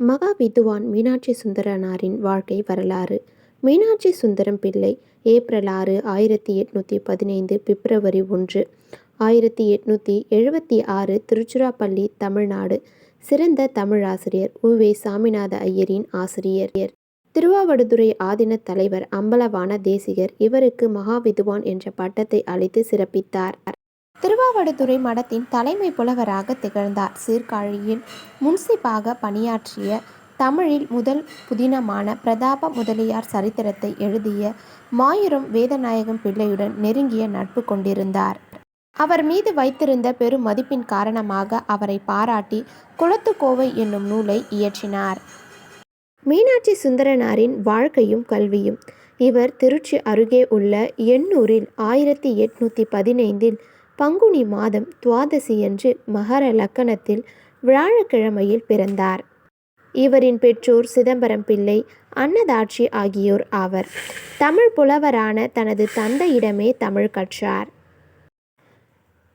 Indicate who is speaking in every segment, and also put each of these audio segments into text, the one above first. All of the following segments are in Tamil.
Speaker 1: மகா வித்துவான் மீனாட்சி சுந்தரனாரின் வாழ்க்கை வரலாறு. மீனாட்சி சுந்தரம் பிள்ளை ஏப்ரல் ஆறு ஆயிரத்தி எட்நூற்றி பதினைந்து பிப்ரவரி ஒன்று ஆயிரத்தி எட்நூற்றி எழுபத்தி ஆறு திருச்சிராப்பள்ளி தமிழ்நாடு. சிறந்த தமிழாசிரியர் உவே சாமிநாத ஐயரின் ஆசிரியர். திருவாவடுதுறை ஆதீன தலைவர் அம்பலவான தேசிகர் இவருக்கு மகாவிதுவான் என்ற பட்டத்தை அளித்து சிறப்பித்தார். திருவாவடுதுறை மடத்தின் தலைமை புலவராக திகழ்ந்தார். சீர்காழியில் முன்சிப்பாக பணியாற்றிய தமிழில் முதல் புதினமான பிரதாப முதலியார் சரித்திரத்தை எழுதிய மாயூரம் வேதநாயகம் பிள்ளையுடன் நெருங்கிய நட்பு கொண்டிருந்தார். அவர் மீது வைத்திருந்த பெரும் மதிப்பின் காரணமாக அவரை பாராட்டி குளத்துக்கோவை என்னும் நூலை இயற்றினார். மீனாட்சி சுந்தரனாரின் வாழ்க்கையும் கல்வியும் இவர் திருச்சி அருகே உள்ள எண்ணூரில் ஆயிரத்தி எட்நூற்றி பதினைந்தில் பங்குனி மாதம் துவாதசியன்று மகர லக்கணத்தில் வியாழக்கிழமையில் பிறந்தார். இவரின் பெற்றோர் சிதம்பரம் பிள்ளை அன்னதாட்சி ஆகியோர் ஆவர். தமிழ் புலவரான தனது தந்தையிடமே தமிழ் கற்றார்.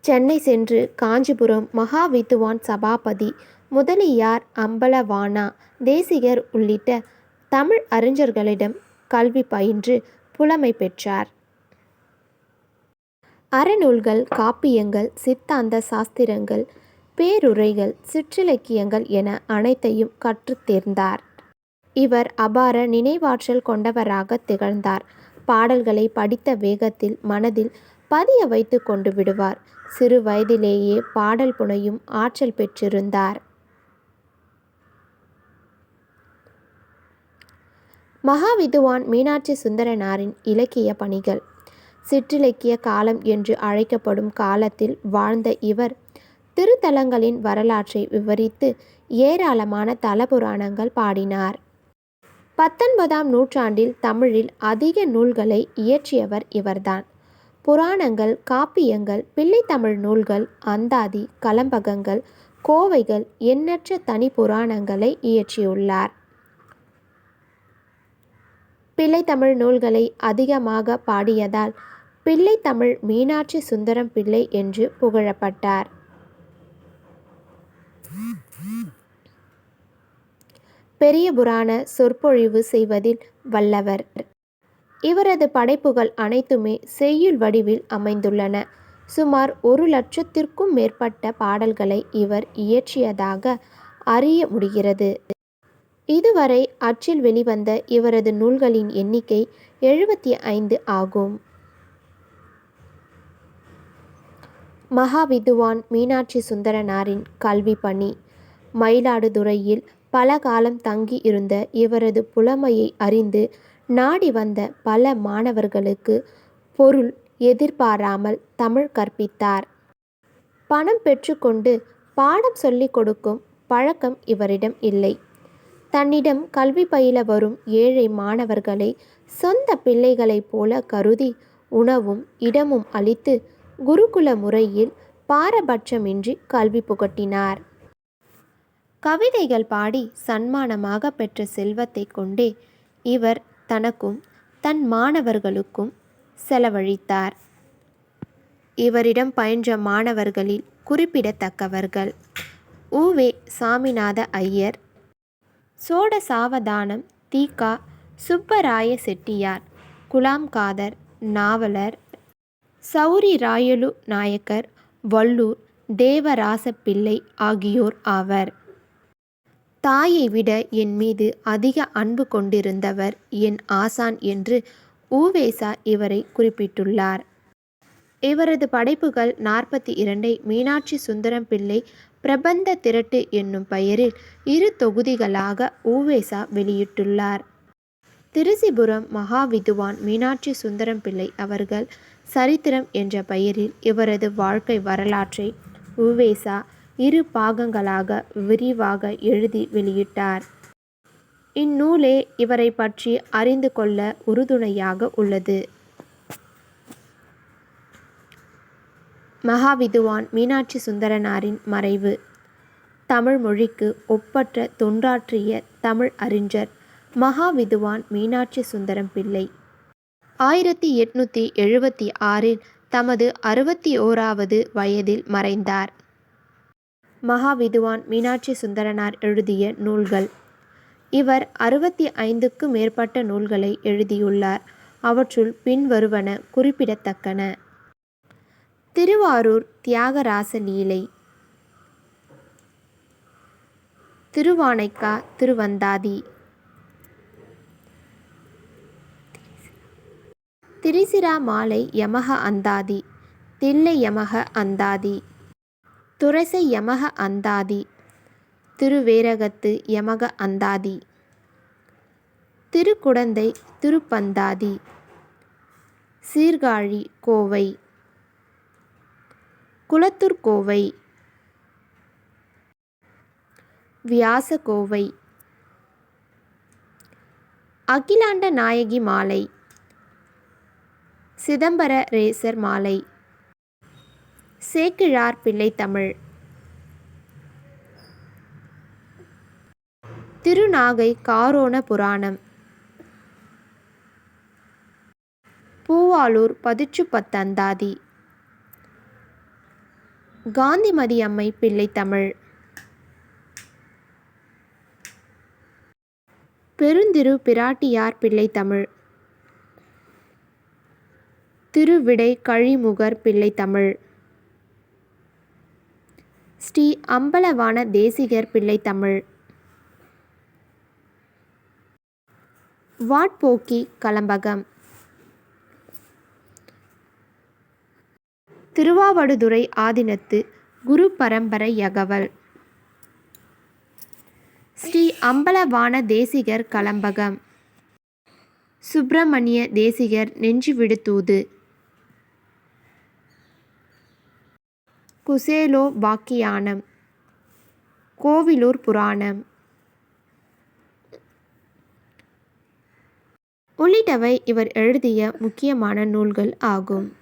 Speaker 1: சென்னை சென்று காஞ்சிபுரம் மகாவித்துவான் சபாபதி முதலியார் அம்பலவானா தேசிகர் உள்ளிட்ட தமிழ் அறிஞர்களிடம் கல்வி பயின்று புலமை பெற்றார். அறநூல்கள் காப்பியங்கள் சித்தாந்த சாஸ்திரங்கள் பேருரைகள் சிற்றிலக்கியங்கள் என அனைத்தையும் கற்றுத் தேர்ந்தார். இவர் அபார நினைவாற்றல் கொண்டவராக திகழ்ந்தார். பாடல்களை படித்த வேகத்தில் மனதில் பதிய வைத்து கொண்டு விடுவார். சிறு வயதிலேயே பாடல் புனையும் ஆற்றல் பெற்றிருந்தார். மகாவிதுவான் மீனாட்சி சுந்தரனாரின் இலக்கிய பணிகள். சிற்றிலக்கிய காலம் என்று அழைக்கப்படும் காலத்தில் வாழ்ந்த இவர் திருத்தலங்களின் வரலாற்றை விவரித்து ஏராளமான தலபுராணங்கள் பாடினார். பத்தொன்பதாம் நூற்றாண்டில் தமிழில் அதிக நூல்களை இயற்றியவர் இவர்தான். புராணங்கள் காப்பியங்கள் பிள்ளைத்தமிழ் நூல்கள் அந்தாதி கலம்பகங்கள் கோவைகள் எண்ணற்ற தனி புராணங்களை இயற்றியுள்ளார். பிள்ளைத்தமிழ் நூல்களை அதிகமாக பாடியதால் பிள்ளைத்தமிழ் மீனாட்சி சுந்தரம் பிள்ளை என்று புகழப்பட்டார். பெரிய புராண சொற்பொழிவு செய்வதில் வல்லவர். இவரது படைப்புகள் அனைத்துமே செய்யுள் வடிவில் அமைந்துள்ளன. சுமார் ஒரு லட்சத்திற்கும் மேற்பட்ட பாடல்களை இவர் இயற்றியதாக அறிய முடிகிறது. இதுவரை அச்சில் வெளிவந்த இவரது நூல்களின் எண்ணிக்கை எழுபத்தி ஐந்து ஆகும். மகாவிதுவான் மீனாட்சி சுந்தரனாரின் கல்வி பணி. மயிலாடுதுறையில் பல காலம் தங்கி இருந்த இவரது புலமையை அறிந்து நாடி வந்த பல மாணவர்களுக்கு பொருள் எதிர்பாராமல் தமிழ் கற்பித்தார். பணம் பெற்றுக்கொண்டு பாடம் சொல்லிக் கொடுக்கும் பழக்கம் இவரிடம் இல்லை. தன்னிடம் கல்வி பயில வரும் ஏழை மாணவர்களை சொந்த பிள்ளைகளைப் போல கருதி உணவும் இடமும் அளித்து குருகுல முறையில் பாரபட்சமின்றி கல்வி புகட்டினார். கவிதைகள் பாடி சன்மானமாக பெற்ற செல்வத்தை கொண்டே இவர் தனக்கும் தன் மாணவர்களுக்கும் செலவழித்தார். இவரிடம் பயின்ற மாணவர்களில் குறிப்பிடத்தக்கவர்கள். உவே சாமிநாத ஐயர் சோட சாவதானம் தீகா சுப்பராய செட்டியார் குலாம் காதர் நாவலர் சௌரி ராயலு நாயக்கர் வள்ளூர் தேவராச பிள்ளை ஆகியோர் ஆவர். தாயை விட என் மீது அதிக அன்பு கொண்டிருந்தவர் என் ஆசான் என்று ஊவேசா இவரை குறிப்பிட்டுள்ளார். இவரது படைப்புகள் நாற்பத்தி இரண்டை மீனாட்சி சுந்தரம் பிள்ளை பிரபந்த திரட்டு என்னும் பெயரில் இரு தொகுதிகளாக ஊவேசா வெளியிட்டுள்ளார். திருசிபுரம் மகாவிதுவான் மீனாட்சி சுந்தரம் பிள்ளை அவர்கள் சரித்திரம் என்ற பெயரில் இவரது வாழ்க்கை வரலாற்றை உவேசா இரு பாகங்களாக விரிவாக எழுதி வெளியிட்டார். இந்நூலே இவரை பற்றி அறிந்து கொள்ள உறுதுணையாக உள்ளது. மகாவிதுவான் மீனாட்சி சுந்தரனாரின் மறைவு. தமிழ் மொழிக்கு ஒப்பற்ற தொண்டாற்றிய தமிழ் அறிஞர் மகாவிதுவான் மீனாட்சி சுந்தரம் பிள்ளை. ஆயிரத்தி எட்நூற்றி எழுபத்தி ஆறில் தமது அறுபத்தி ஓராவது வயதில் மறைந்தார். மகாவிதுவான் மீனாட்சி சுந்தரனார் எழுதிய நூல்கள். இவர் அறுபத்தி ஐந்துக்கு மேற்பட்ட நூல்களை எழுதியுள்ளார். அவற்றுள் பின்வருவன குறிப்பிடத்தக்கன. திருவாரூர் தியாகராச லீலை. திருவானைக்கா திருவந்தாதி. திரிசிரா மாலை யமக அந்தாதி. தில்லை யமக அந்தாதி. துரசை யமக அந்தாதி. திருவேரகத்து யமக அந்தாதி. திருக்குடந்தை திருப்பந்தாதி. சீர்காழி கோவை. குளத்தூர் கோவை. வியாச கோவை அகிலாண்ட நாயகி மாலை. சிதம்பர ரேசர் மாலை. சேக்கிழார் பிள்ளை தமிழ். திருநாகை காரோண புராணம். பூவாலூர் பதிற்றுப்பத்தந்தாதி காந்திமதி அம்மை பிள்ளை தமிழ். பெருந்திரு பிராட்டியார் பிள்ளை தமிழ். திருவிடை கழிமுகர் பிள்ளை தமிழ். ஸ்ரீ அம்பலவான தேசிகர் பிள்ளை தமிழ். வாட்போக்கி கலம்பகம். திருவாவடுதுறை ஆதினத்து குரு பரம்பரை யகவல் ஸ்ரீ அம்பலவான தேசிகர் கலம்பகம். சுப்பிரமணிய தேசிகர் நெஞ்சு விடுத்தூது. குசேலோ பாக்கியானம் கோவிலூர் புராணம். உள்ளிட்டவை இவர் எழுதிய முக்கியமான நூல்கள் ஆகும்.